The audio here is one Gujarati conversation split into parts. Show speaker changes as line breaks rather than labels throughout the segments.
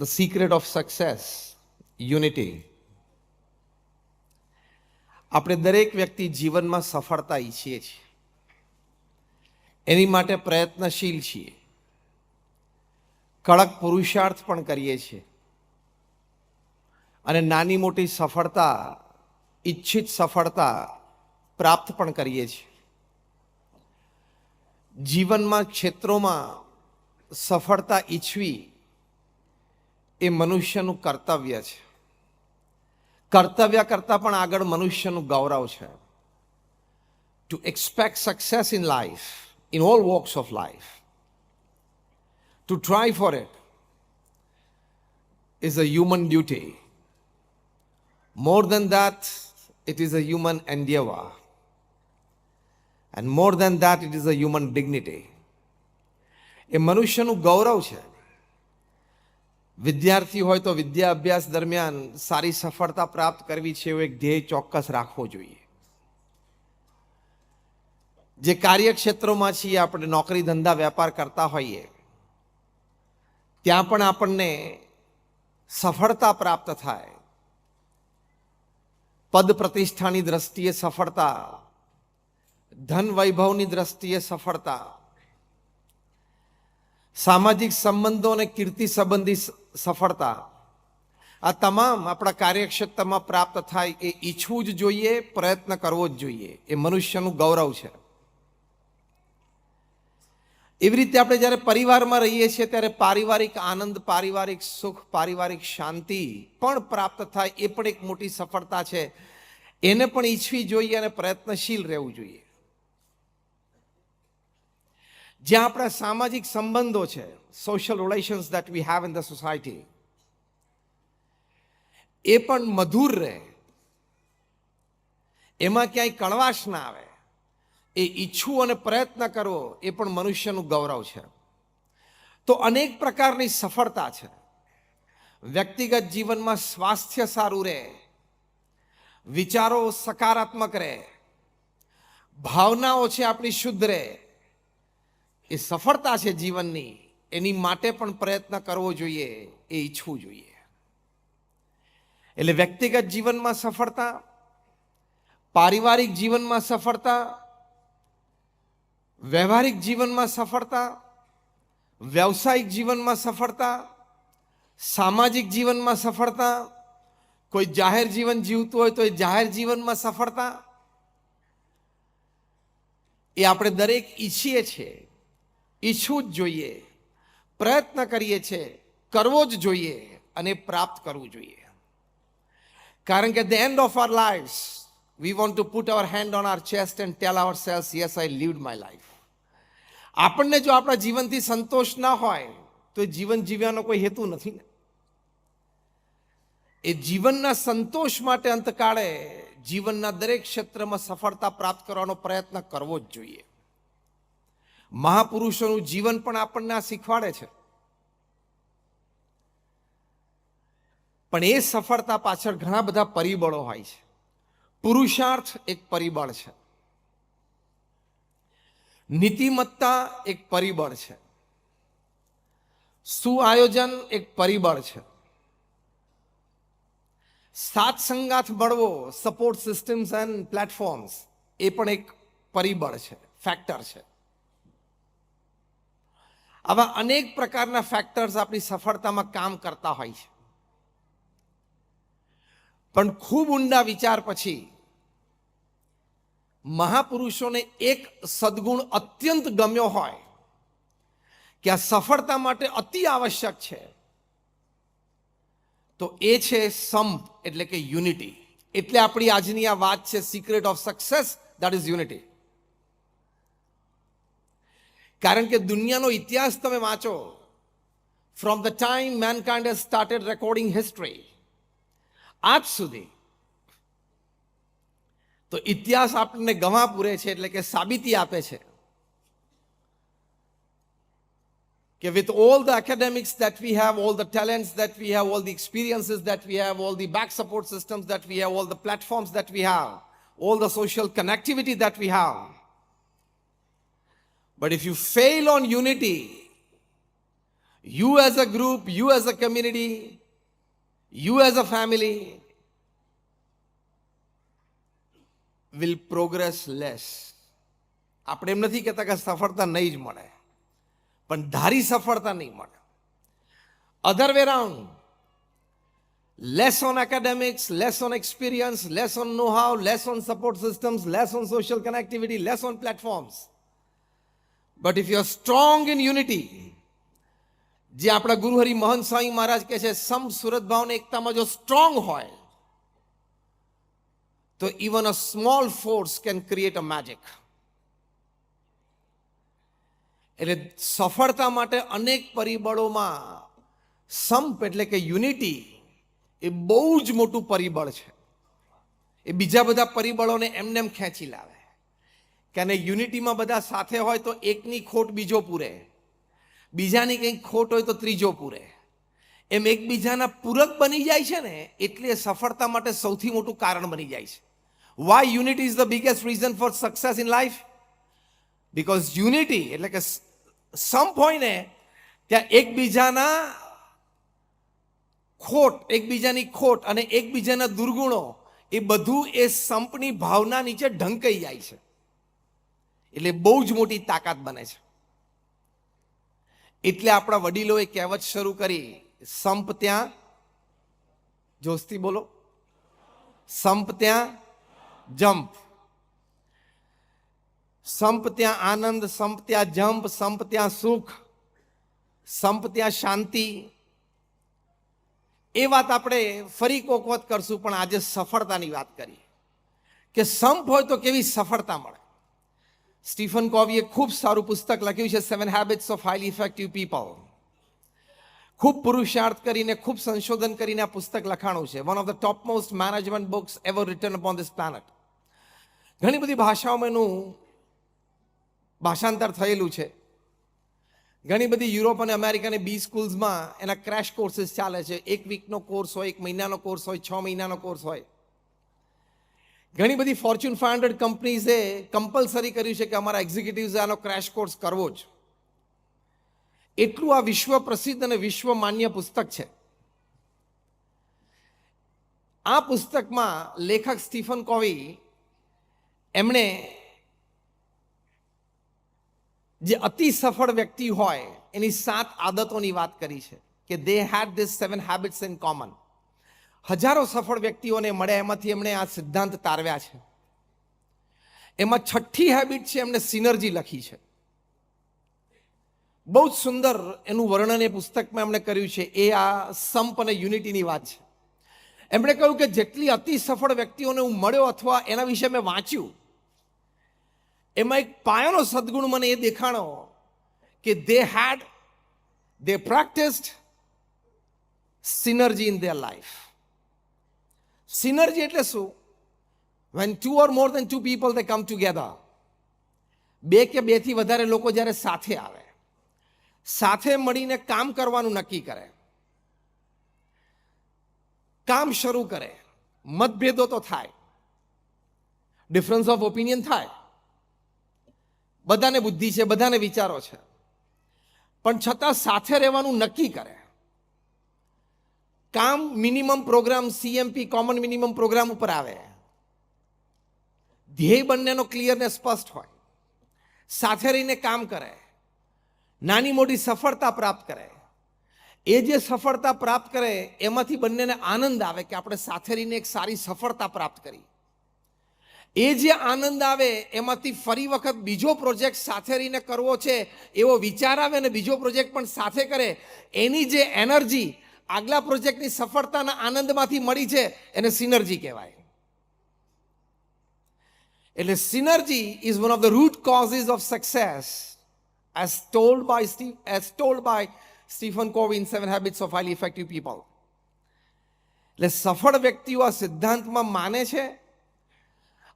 the secret of success, unity. આપણે દરેક વ્યક્તિ જીવનમાં સફળતા ઈચ્છીએ છીએ. એની માટે પ્રયત્નશીલ છીએ. કડક પુરુષાર્થ પણ કરીએ છીએ. અને નાની મોટી સફળતા ઈચ્છિત સફળતા પ્રાપ્ત પણ કરીએ છીએ. જીવનમાં ક્ષેત્રોમાં સફળતા ઈચ્છવી એ મનુષ્યનું કર્તવ્ય છે કર્તવ્ય કરતાં પણ આગળ મનુષ્યનું ગૌરવ છે to expect success in life in all walks of life to try for it is a human duty. More than that, it is a human endeavor. And more than that, it is a human dignity. એ મનુષ્યનું ગૌરવ છે વિદ્યાર્થી હોય તો વિદ્યા અભ્યાસ દરમિયાન સારી સફળતા પ્રાપ્ત કરવી છે એવો એક ધ્યેય ચોક્કસ રાખવો જોઈએ. જે કાર્યક્ષેત્રોમાં છીએ, આપણે નોકરી ધંધા વેપાર કરતા હોઈએ, ત્યાં પણ આપણને સફળતા પ્રાપ્ત થાય. પદ પ્રતિષ્ઠાની દ્રષ્ટિએ સફળતા, ધન વૈભવની દ્રષ્ટિએ સફળતા સામાજિક સંબંધો અને કીર્તિ સંબંધી સફળતા. આ તમામ આપણા કાર્યક્ષેત્રમાં પ્રાપ્ત થાય એ ઈચ્છવું જ જોઈએ, પ્રયત્ન કરવો જ જોઈએ. એ મનુષ્યનું ગૌરવ છે. એવી રીતે આપણે જ્યારે પરિવારમાં રહીએ છીએ, ત્યારે પારિવારિક આનંદ, પારિવારિક સુખ, પારિવારિક શાંતિ પણ પ્રાપ્ત થાય એ પણ એક મોટી સફળતા છે. એને પણ ઈચ્છવી જોઈએ અને પ્રયત્નશીલ રહેવું જોઈએ. જ્યાં આપણા સામાજિક સંબંધો છે social relations that we have in the society એ પણ મધુર રહે. એમાં ક્યાંય કણવાશ ના આવે. એ ઈચ્છવું અને પ્રયત્ન કરવો, એ પણ મનુષ્યનું ગૌરવ છે. તો અનેક પ્રકારની સફળતા છે. વ્યક્તિગત જીવનમાં સ્વાસ્થ્ય સારું રહે. વિચારો સકારાત્મક રહે. ભાવનાઓ છે આપણી શુદ્ધ રહે. એ સફળતા છે જીવનની, એની માટે પણ પ્રયત્ન કરવો જોઈએ, એ ઈચ્છવું જોઈએ. એટલે વ્યક્તિગત જીવનમાં સફળતા, પારિવારિક જીવનમાં સફળતા, વ્યવહારિક જીવનમાં સફળતા, વ્યવસાયિક જીવનમાં સફળતા, સામાજિક જીવનમાં સફળતા, કોઈ જાહેર જીવન જીવતું હોય તો એ જાહેર જીવનમાં સફળતા, એ આપણે દરેક ઈચ્છીએ છીએ. ઈચ્છવું જ જોઈએ. પ્રયત્ન કરીએ છીએ, કરવો જ જોઈએ અને પ્રાપ્ત કરવું જોઈએ. કારણ કે the end of our life we want to put our hand on our chest and tell our selves yes I lived my life આપણને જો આપણા જીવનથી સંતોષ ના હોય, તો એ જીવન જીવવાનો કોઈ હેતુ નથી ને. એ જીવનના સંતોષ માટે અંતકાળે જીવનના દરેક ક્ષેત્રમાં સફળતા પ્રાપ્ત કરવાનો પ્રયત્ન કરવો જ જોઈએ. મહાપુરુષોનું જીવન પણ આપણને આ શીખવાડે છે. પણ એ સફળતા પાછળ ઘણા બધા પરિબળો હોય છે. પુરુષાર્થ એક પરિબળ છે. નીતિમત્તા એક પરિબળ છે. સુઆયોજન એક પરિબળ છે. સાત સંગાથ બળવો સપોર્ટ સિસ્ટમ્સ એન્ડ પ્લેટફોર્મ્સ એ પણ એક પરિબળ છે ફેક્ટર છે. આવા અનેક પ્રકારના ફેક્ટર્સ આપણી સફળતામાં કામ કરતા હોય છે. પણ ખૂબ ઊંડા વિચાર પછી મહાપુરુષોને એક સદગુણ અત્યંત ગમ્યો હોય કે આ સફળતા માટે અતિ આવશ્યક છે. તો એ છે સંપ એટલે કે યુનિટી. એટલે આપણી આજની આ વાત છે secret of success that is unity કારણ કે દુનિયાનો ઇતિહાસ તમે વાંચો from the time mankind has started recording history આજ સુધી તો ઇતિહાસ આપણને ગવા પૂરે છે એટલે કે સાબિતી આપે છે કે with all the academics that we have, all the talents that we have, all the experiences that we have, all the back support systems that we have, all the platforms that we have, all the social connectivity that we have. But if you fail on unity, you as a group, you as a community, you as a family will progress less. આપણે એમ નથી કહેતા કે સફળતા નહીં જ મળે પણ ધારી સફળતા નહીં મળે other way round less on academics, less on experience, less on know how, less on support systems, less on social connectivity, less on platforms. But if you are strong in unity જે આપણા ગુરુહરિ મહંત સ્વામી મહારાજ કહે છે, સમ સુરત ભાવને એકતામાં જો સ્ટ્રોંગ હોય, તો even a small force can create a magic એટલે સફળતા માટે અનેક પરિબળોમાં સંપ એટલે કે યુનિટી એ બહુ જ મોટું પરિબળ છે. એ બીજા બધા પરિબળોને એમને એમ ખેંચી લાવે. કે યુનિટીમાં બધા સાથે હોય તો એકની ખોટ બીજો પૂરે. બીજાની કંઈક ખોટ હોય તો ત્રીજો પૂરે. એમ એકબીજાના પૂરક બની જાય છે ને, એટલે સફળતા માટે સૌથી મોટું કારણ બની જાય છે. Why unity is the biggest reason for success in life because unity એટલે કે સંપ હોય ને, ત્યાં એકબીજાના ખોટ, એકબીજાની ખોટ અને એકબીજાના દુર્ગુણો, એ બધું એ સંપની ભાવના નીચે ઢંકાઈ જાય છે. એટલે બહુ જ મોટી તાકાત બને છે. એટલે આપણા વડીલોએ કહેવત શરૂ કરી, સંપ ત્યાં જોસ્તી બોલો, સંપ ત્યાં, જંપ. સંપ ત્યાં આનંદ, સંપ ત્યાં જમ્પ સંપ ત્યાં સુખ, સંપ ત્યાં શાંતિ. એ વાત આપણે ફરી કોક વખત કરશું, પણ આજે સફળતાની વાત કરીએ. કે સંપ હોય તો કેવી સફળતા મળે? સ્ટીફન કોવીએ ખૂબ સારું પુસ્તક લખ્યું છે seven habits of highly effective people ખૂબ પુરુષાર્થ કરીને, ખૂબ સંશોધન કરીને આ પુસ્તક લખાણું છે. One of the top most management books ever written upon this planet ઘણી બધી ભાષાઓમાં એનું ભાષાંતર થયેલું છે. ઘણી બધી યુરોપ અને અમેરિકાની બી સ્કૂલ્સમાં એના ક્રેશ કોર્સિસ ચાલે છે. એક વીકનો કોર્સ હોય, એક મહિનાનો કોર્સ હોય, છ મહિનાનો કોર્સ હોય. ઘણી બધી ફોર્ચ્યુન ફાઈવ હંડ્રેડ કંપનીઝે કમ્પલસરી કર્યું છે કે અમારા એક્ઝિક્યુટિવ્સે આનો ક્રેશ કોર્સ કરવો જ. એટલું આ વિશ્વ પ્રસિદ્ધ અને વિશ્વ માન્ય પુસ્તક છે. આ પુસ્તકમાં લેખક સ્ટીફન કોવી એમણે જે અતિ સફળ વ્યક્તિ હોય એની સાત આદતોની વાત કરી છે કે they had this seven habits in common હજારો સફળ વ્યક્તિઓને મળ્યા એમાંથી એમણે આ સિદ્ધાંત તારવ્યા છે. એમાં છઠ્ઠી હેબિટ છે એમણે સિનર્જી લખી છે. બહુ જ સુંદર એનું વર્ણન એ પુસ્તકમાં એમણે કર્યું છે. એ આ સંપ અને યુનિટીની વાત છે. એમણે કહ્યું કે જેટલી અતિ સફળ વ્યક્તિઓને હું મળ્યો અથવા એના વિશે મેં વાંચ્યું, એમાં એક પાયાનો સદગુણ મને એ દેખાણો કે they had they practised synergy in their life synergy એટલે શું? When two or more than two people they come together બે કે બેથી વધારે લોકો જ્યારે સાથે આવે, સાથે મળીને કામ કરવાનું નક્કી કરે, કામ શરૂ કરે, મતભેદો તો થાય ડિફરન્સ ઓફ ઓપિનિયન થાય. બધાને બુદ્ધિ છે, બધાને વિચારો છે. પણ છતાં સાથે રહેવાનું નક્કી કરે. કામ minimum programme CMP common minimum programme ઉપર આવે. ધ્યેય બંનેનો ક્લિયર ને સ્પષ્ટ હોય. સાથે રહીને કામ કરે. નાની મોટી સફળતા પ્રાપ્ત કરે. એ જે સફળતા પ્રાપ્ત કરે, એમાંથી બંનેને આનંદ આવે કે આપણે સાથે રહીને એક સારી સફળતા પ્રાપ્ત કરી. એ જે આનંદ આવે, એમાંથી ફરી વખત બીજો પ્રોજેક્ટ સાથે રહીને કરવો છે, એવો વિચાર આવે અને બીજો પ્રોજેક્ટ પણ સાથે કરે, એની જે એનર્જી આગલા પ્રોજેક્ટની સફળતાના આનંદમાંથી મળી છે એને સિનર્જી કહેવાય એટલે synergy is one of the root causes of success as told by Steve, as by Stephen Covey seven Seven ઓફ Highly Effective People. એટલે સફળ વ્યક્તિઓ આ સિદ્ધાંતમાં માને છે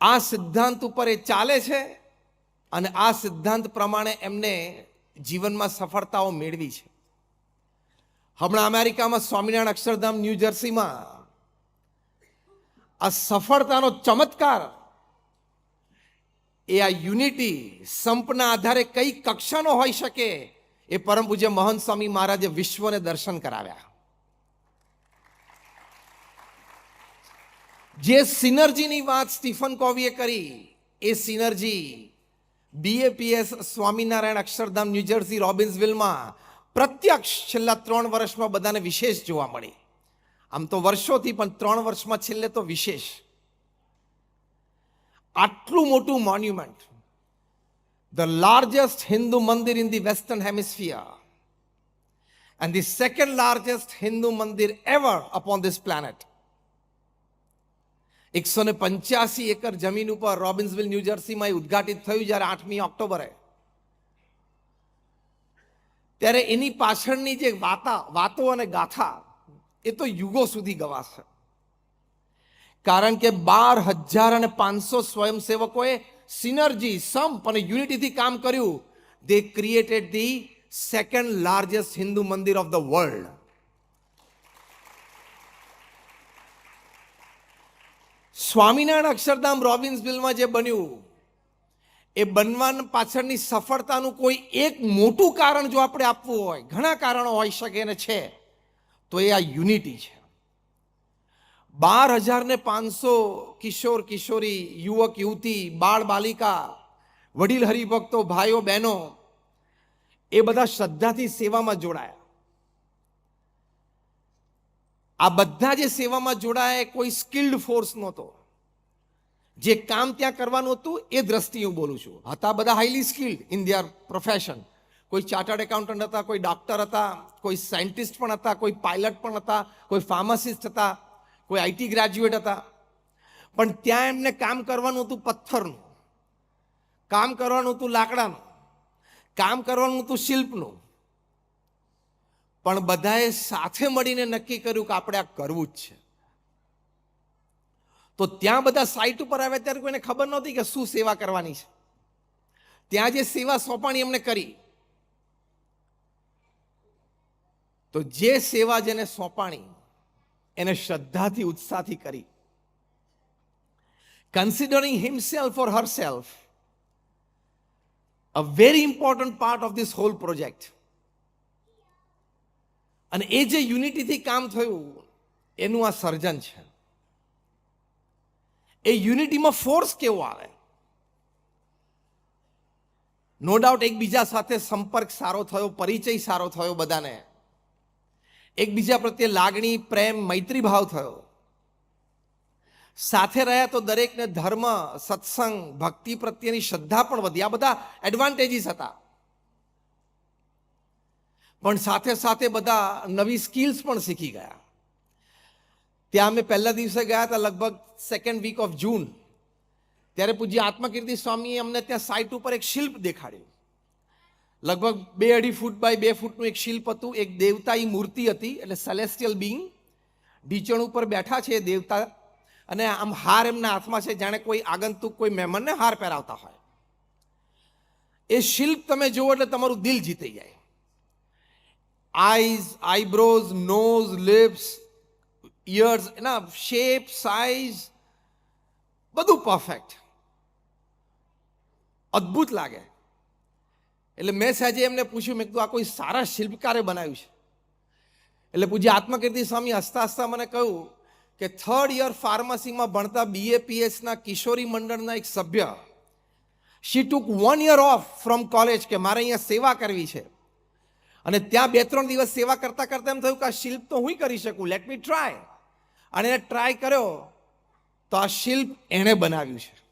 આ સિદ્ધાંત ઉપર એ ચાલે છે અને આ સિદ્ધાંત પ્રમાણે એમને જીવનમાં સફળતાઓ મેળવી છે હમણાં અમેરિકામાં સ્વામિનારાયણ અક્ષરધામ, ન્યૂ જર્સીમાં. આ સફળતાનો ચમત્કાર એ આ યુનિટી સંપના આધારે કઈ કક્ષાનો હોઈ શકે એ પરમ પૂજ્ય મહંત સ્વામી મહારાજે વિશ્વને દર્શન કરાવ્યા. જે સિનર્જીની વાત સ્ટીફન કોવીએ કરી, એ synergy BAPS Swaminarayan Akshardham New Jersey રોબિન્સવિલમાં પ્રત્યક્ષ છેલ્લા ત્રણ વર્ષમાં બધાને વિશેષ જોવા મળી. આમ તો વર્ષોથી પણ ત્રણ વર્ષમાં છેલ્લે તો વિશેષ. આટલું મોટું monument the largest Hindu mandir in the western hemisphere and the second largest Hindu મંદિર ever upon this planet. એકસો ને પંચ્યાસી એકર જમીન ઉપર રોબિન્સવિલ ન્યૂજર્સીમાં એ ઉદ્ઘાટિત થયું જ્યારે આઠમી ઓક્ટોબરે. ત્યારે એની પાછળની જે વાતા, વાતો અને ગાથા, એ તો યુગો સુધી ગવાશે. કારણ કે બાર હજાર અને પાંચસો સ્વયંસેવકોએ સિનર્જી, સંપ અને યુનિટીથી કામ કર્યું. They created the second largest Hindu mandir of the world Swaminarayan Akshardham રોબિન્સવિલમાં જે બન્યું એ બનવાની પાછળની સફળતાનું કોઈ એક મોટું કારણ જો આપણે આપવું હોય, ઘણા કારણો હોઈ શકે ને છે, તો એ આ યુનિટી છે. બાર હજાર ને પાંચસો કિશોર, કિશોરી, યુવક, યુવતી, બાળ, બાલિકા, વડીલ, હરિભક્તો, ભાઈઓ, બહેનો, એ બધા શ્રદ્ધાથી સેવામાં જોડાયા. આ બધા જે સેવામાં જોડાયા કોઈ સ્કિલ્ડ ફોર્સ નહોતો. જે કામ ત્યાં કરવાનું હતું, એ દ્રષ્ટિએ હું બોલું છું. હતા બધા highly skilled in their profession કોઈ ચાર્ટર્ડ એકાઉન્ટન્ટ હતા, કોઈ ડોક્ટર હતા, કોઈ સાયન્ટિસ્ટ પણ હતા, કોઈ પાયલટ પણ હતા, કોઈ ફાર્માસિસ્ટ હતા, કોઈ આઈટી ગ્રેજ્યુએટ હતા. પણ ત્યાં એમને કામ કરવાનું હતું પથ્થરનું. કામ કરવાનું હતું લાકડાનું. કામ કરવાનું હતું શિલ્પનું. પણ બધાએ સાથે મળીને નક્કી કર્યું કે આપણે આ કરવું જ છે. તો ત્યાં બધા સાઇટ ઉપર આવ્યા ત્યારે કોઈને ખબર નહોતી કે શું સેવા કરવાની છે. ત્યાં જે સેવા સોંપણી એમને કરી. તો જે સેવા જેને સોંપાણી, એને શ્રદ્ધાથી, ઉત્સાહથી કરી. Considering himself or her self a very important part of this whole project અને એ જે યુનિટીથી કામ થયું, એનું આ સર્જન છે. એ યુનિટીમાં ફોર્સ કેવો આવે? નો ડાઉટ એકબીજા સાથે સંપર્ક સારો થયો, પરિચય સારો થયો બધાને. એકબીજા પ્રત્યે લાગણી, પ્રેમ મૈત્રી ભાવ થયો. સાથે રહ્યા તો દરેકને ધર્મ, સત્સંગ, ભક્તિ પ્રત્યેની શ્રદ્ધા પણ વધી. આ બધા એડવાન્ટેજીસ હતા. પણ સાથે સાથે બધા નવી સ્કિલ્સ પણ શીખી ગયા. ત્યાં અમે પહેલા દિવસે ગયા હતા, લગભગ સેકન્ડ વીક ઓફ જૂન ત્યારે પૂજ્ય આત્મકીર્તિ સ્વામીએ અમને ત્યાં સાઇટ ઉપર એક શિલ્પ દેખાડ્યું. લગભગ બે અઢી ફૂટ બાય બે ફૂટનું એક શિલ્પ હતું, એક દેવતાઈ મૂર્તિ હતી, એટલે સેલેસ્ટિયલ બિંગ ઢીચણ ઉપર બેઠા છે એ દેવતા, અને આમ હાર એમના હાથમાં છે, જાણે કોઈ આગંતુક, કોઈ મહેમાનને હાર પહેરાવતા હોય. એ શિલ્પ તમે જુઓ એટલે તમારું દિલ જીતી જાય. Eyes eyebrows nose lips ears એના શેપ સાઇઝ બધું પરફેક્ટ અદ્ભુત લાગે. એટલે મેં સાજે એમને પૂછ્યું, મેં કીધું, આ કોઈ સારા શિલ્પકારે બનાવ્યું છે? એટલે પૂજ્ય આત્મકીર્તિ સ્વામી હસતા હસતા મને કહ્યું કે થર્ડ યર ફાર્મસીમાં ભણતા બીએપીએસના કિશોરી મંડળના એક સભ્ય she took one year off from college કે મારે અહીંયા સેવા કરવી છે. અને ત્યાં બે ત્રણ દિવસ સેવા કરતા કરતા એમ થયું કે આ શિલ્પ તો હું કરી શકું લેટ મી ટ્રાય અને એને ટ્રાય કર્યો તો આ શિલ્પ એણે બનાવ્યું છે.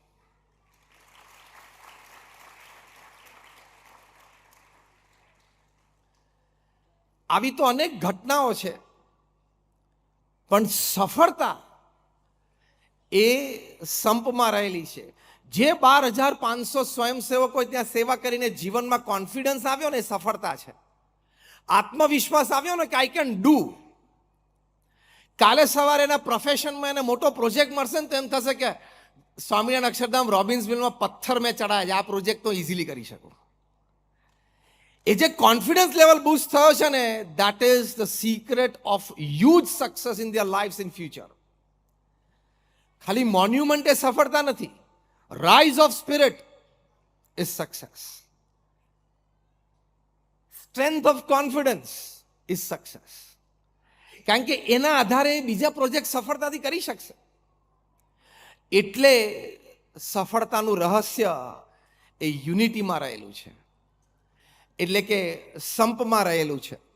આવી તો અનેક ઘટનાઓ છે, પણ સફળતા એ સંપમાં રહેલી છે. જે બાર હજાર પાંચસો સ્વયંસેવકો ત્યાં સેવા કરીને જીવનમાં કોન્ફિડન્સ આવ્યો ને સફળતા છે. આત્મવિશ્વાસ આવ્યો ને કે આઈ કેન ડુ કાલે સવારે એના પ્રોફેશનમાં એને મોટો પ્રોજેક્ટ મળશે ને તો એમ થશે કે સ્વામિનારાયણ અક્ષરધામ રોબિન્સ રોબિન્સવિલમાં પથ્થર મેં ચડાયા છે. આ પ્રોજેક્ટ તો ઇઝીલી કરી શકું. એ જે કોન્ફિડન્સ લેવલ બુસ્ટ થયો છે ને that is the secret of huge success in their life in future ખાલી મોન્યુમેન્ટ સફળતા નથી. Rise of spirit is success strength of confidence is success કારણ કે એના આધારે બીજા પ્રોજેક્ટ સફળતાથી કરી શકશે. એટલે સફળતાનું રહસ્ય એ યુનિટીમાં રહેલું છે. એટલે કે સંપમાં રહેલું છે.